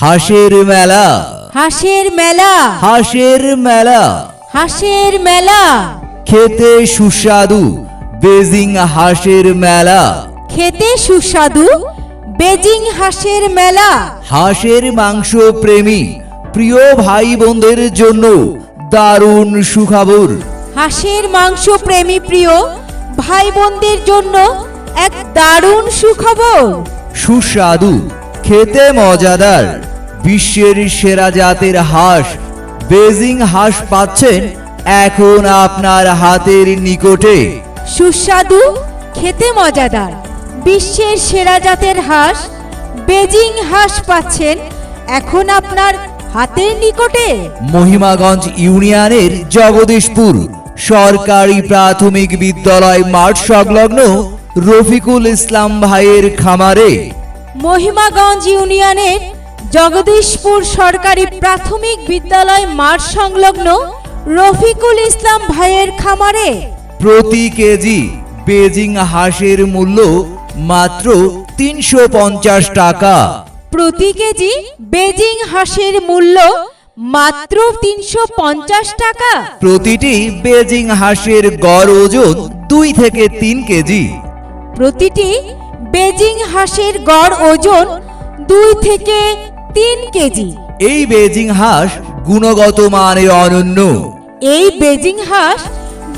হাঁসের মেলা। হাঁসের মেলা। হাঁসের মেলা। হাঁসের মেলা। খেতে সুস্বাদু বেজিং হাঁসের মেলা। খেতে সুস্বাদু বেজিং হাঁসের মেলা। হাঁসের মাংস প্রেমী প্রিয় ভাই বোনদের জন্য দারুণ সুখবর। হাঁসের মাংস প্রেমী প্রিয় ভাই বোনদের জন্য এক দারুণ সুখবর। সুস্বাদু খেতে মজাদার বিশ্বের সেরা জাতের হাঁস। বেজিং হাঁস পাচ্ছেন এখন আপনার হাতের নিকটে। সুস্বাদু খেতে মজাদার। বিশ্বের সেরা জাতের হাঁস বেজিং হাঁস পাচ্ছেন এখন আপনার হাতের নিকটে। মহিমাগঞ্জ ইউনিয়নের জগদীশপুর সরকারি প্রাথমিক বিদ্যালয় মাঠ সংলগ্ন রফিকুল ইসলাম ভাইয়ের খামারে। মহিমাগঞ্জ ইউনিয়নের জগদীশপুর সরকারি প্রাথমিক বিদ্যালয় মাঠ সংলগ্ন রফিকুল ইসলাম ভাইয়ের খামারে। প্রতি কেজি বেজিং হাঁসের মূল্য মাত্র তিনশো পঞ্চাশ টাকা। প্রতি কেজি বেজিং হাঁসের মূল্য মাত্র তিনশো পঞ্চাশ টাকা। প্রতিটি বেজিং হাঁসের গড় ওজন দুই থেকে তিন কেজি। প্রতিটি বেজিং হাঁসের গড় ওজন দুই থেকে তিন কেজি। এই বেজিং হাঁস গুণগত মানে অনন্য। এই বেজিং হাঁস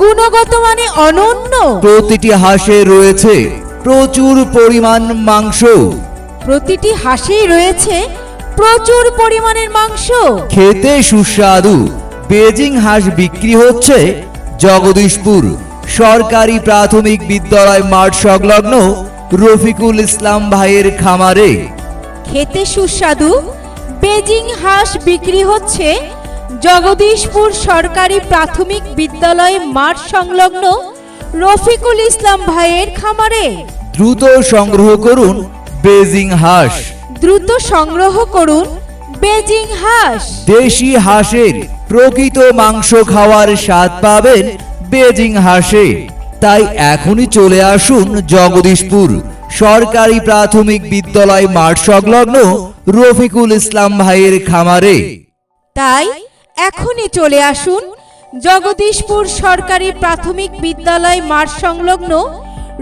গুণগত মানে অনন্য। প্রতিটি হাঁসে রয়েছে প্রচুর পরিমাণ মাংস। প্রতিটি হাঁসেই রয়েছে প্রচুর পরিমাণের মাংস। খেতে সুস্বাদু। বেজিং হাঁস বিক্রি হচ্ছে জগদীশপুর সরকারি প্রাথমিক বিদ্যালয় মাঠ সংলগ্ন রফিকুল ইসলাম ভাইয়ের খামারে। খেতে সুস্বাদু। বেজিং হাঁস বিক্রি হচ্ছে জগদীশপুর সরকারি প্রাথমিক বিদ্যালয় মাঠ সংলগ্ন রফিকুল ইসলাম ভাইয়ের খামারে। দ্রুত সংগ্রহ করুন বেজিং হাঁস। দ্রুত সংগ্রহ করুন বেজিং হাঁস। দেশি হাঁসের প্রকৃত মাংস খাওয়ার স্বাদ পাবেন বেজিং হাঁসে। তাই এখনই চলে আসুন জগদীশপুর। সরকারি প্রাথমিক বিদ্যালয় মাঠ সংলগ্ন রফিকুল ইসলাম ভাইয়ের খামারে। তাই এখনই চলে আসুন জগদীশপুর সরকারি প্রাথমিক বিদ্যালয় মাঠ সংলগ্ন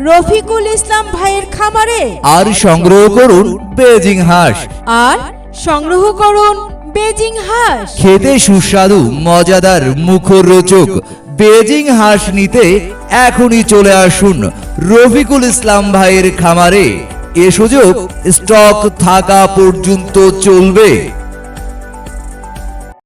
রফিকুল ইসলাম ভাইয়ের খামারে। আর সংগ্রহ করুন বেজিং হাঁস। আর সংগ্রহ করুন বেজিং হাঁস। খেতে সুস্বাদু মজাদার মুখরোচক বেজিং হাঁস নিতে এখনই চলে আসুন রফিকুল ইসলাম ভাইয়ের খামারে এ সুযোগ স্টক থাকা পর্যন্ত চলবে।